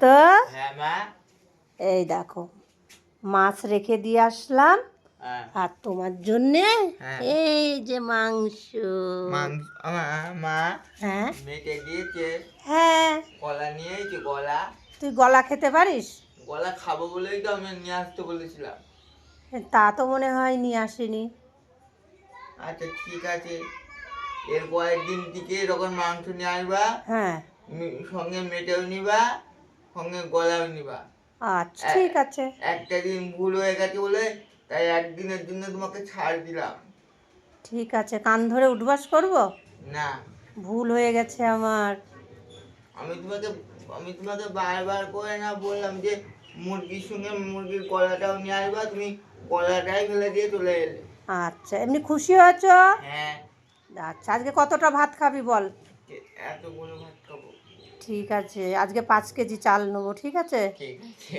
তো হ্যাঁ এই দেখো মাছ রেখে দিয়ে আসলাম। হ্যাঁ। আর তোমার জন্যে হ্যাঁ। এই যে মাংস। মা হ্যাঁ। মেটে দিয়েছে। হ্যাঁ। কলা নিয়েছি কলা তুই গলা খেতে পারিস? কলা খাব বলেই তো আমি নিয়ে আসতে বলেছিলাম। তা তো মনে হয় নিয়ে আসিনি। আচ্ছা ঠিক আছে। এর পরের দিন থেকে এরকম মাংস নিয়ে আসবা হ্যাঁ। সঙ্গে মেটেও নিবা। সঙ্গে গলাও নিবা। আচ্ছা ঠিক আছে। একটা দিন ভুল হয়ে গেছে বলে তাই একদিনের জন্য তোমাকে ছাড় দিলাম। ঠিক আছে কান ধরে উঠবাস করব? না। ভুল হয়ে গেছে আমার। আমি তোমাকে আমি তোমাকে বারবার করে না বললাম যে মুরগির সঙ্গে মুরগির কলাটাও নিয়ে আসবা তুমি কলাটাই ফেলে দিয়ে চলে এলে। আচ্ছা এমনি খুশি হয়েছ? হ্যাঁ। আচ্ছা আজকে কতটা ভাত খাবি বল? এতগুলো ভাত খাব। ঠিক আছে আজকে পাঁচ কেজি চাল নেব ঠিক আছে?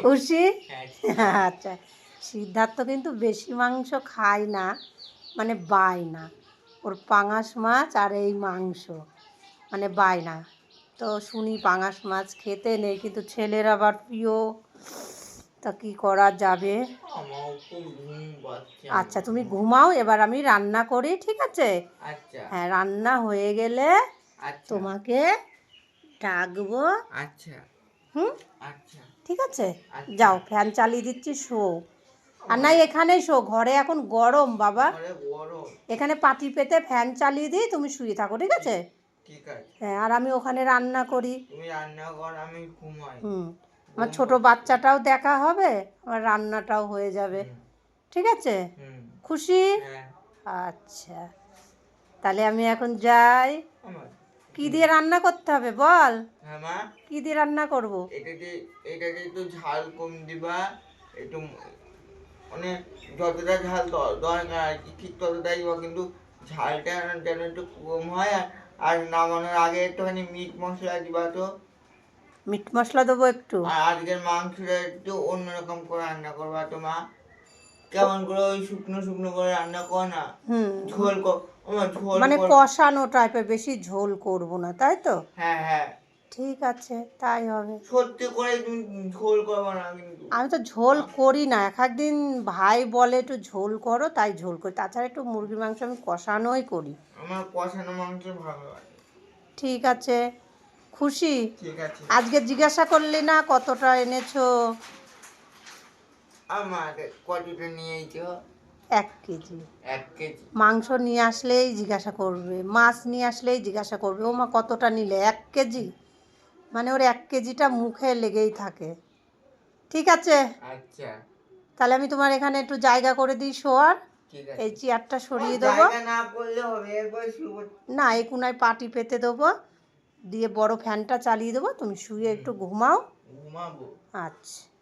খুশি? হ্যাঁ আচ্ছা সিদ্ধার্থ কিন্তু বেশি মাংস খায় না মানে বায় না। ওর পাঙাশ মাছ আর এই মাংস মানে বায় না। তো শুনি পাঙাশ মাছ খেতে নেই কিন্তু ছেলের আবার প্রিয় তা কি করা যাবে? আচ্ছা তুমি ঘুমাও এবার আমি রান্না করি ঠিক আছে? আচ্ছা। হ্যাঁ রান্না হয়ে গেলে আচ্ছা। তোমাকে ডাকবো। আচ্ছা। হুম? আচ্ছা। ঠিক আছে? আচ্ছা। যাও ফ্যান চালিয়ে দিচ্ছি শো। আর নাই এখানেই শো ঘরে এখন গরম বাবা। এখানে পাটি পেতে ফ্যান চালিয়ে দিই তুমি শুয়ে থাকো ঠিক আছে? ঠিক আছে। হ্যাঁ আর আমি ওখানে রান্না করি। তুমি রান্না কর আমি ঘুমাই। হুম। আমার ছোট বাচ্চাটাও দেখা হবে আমার রান্নাটাও হয়ে যাবে। ঠিক আছে? খুশি? হ্যাঁ। আচ্ছা। তাহলে আমি এখন যাই। আমার কি দিয়ে রান্না করতে হবে বল। হ্যাঁ মা। কি দিয়ে রান্না করব? এটাতে এটাতে একটু ঝাল কম দিবা একটু মানে যতটা ঝাল দরকার আর কি ঠিক ততটাই দিবা কিন্তু ঝালটা যেন একটু কম হয় আর আর নামানোর আগে একটুখানি মিট মশলা দিবা তো। মিট মশলা দেবো একটু। আর আজকের মাংসটা একটু অন্যরকম করে রান্না করবা তো মা। কেমন করে ওই শুকনো শুকনো করে রান্না কর না? ঝোল কর মানে কষানো টাইপের বেশি ঝোল করব না তাই তো? হ্যাঁ হ্যাঁ। ঠিক আছে তাই হবে। সত্যি করে তুমি ঝোল করবা না কিন্তু। আমি তো ঝোল করি না এক একদিন ভাই বলে একটু ঝোল করো তাই ঝোল করি। তাছাড়া একটু মুরগির মাংস আমি কষানোই করি। আমার কষানো মাংস ভালো লাগে। ঠিক আছে খুশি? ঠিক আছে। আজকে জিজ্ঞাসা করলি না কতটা এনেছো? আমার কতটা নিয়েছো এক কেজি। এক কেজি। মাংস নিয়ে আসলেই জিজ্ঞাসা করবে মাছ নিয়ে আসলেই জিজ্ঞাসা করবে ও মা কতটা নিলে? এক কেজি? মানে ওর এক কেজিটা মুখে লেগেই থাকে। ঠিক আছে? আচ্ছা। তাহলে আমি তোমার এখানে একটু জায়গা করে দিই শোয়ার। এই চেয়ারটা সরিয়ে দেবো। না এই কোনায় পাটি পেতে দেবো। দিয়ে বড় ফ্যানটা চালিয়ে দেবো। তুমি শুয়ে একটু ঘুমাও। ঘুমাবো। আচ্ছা।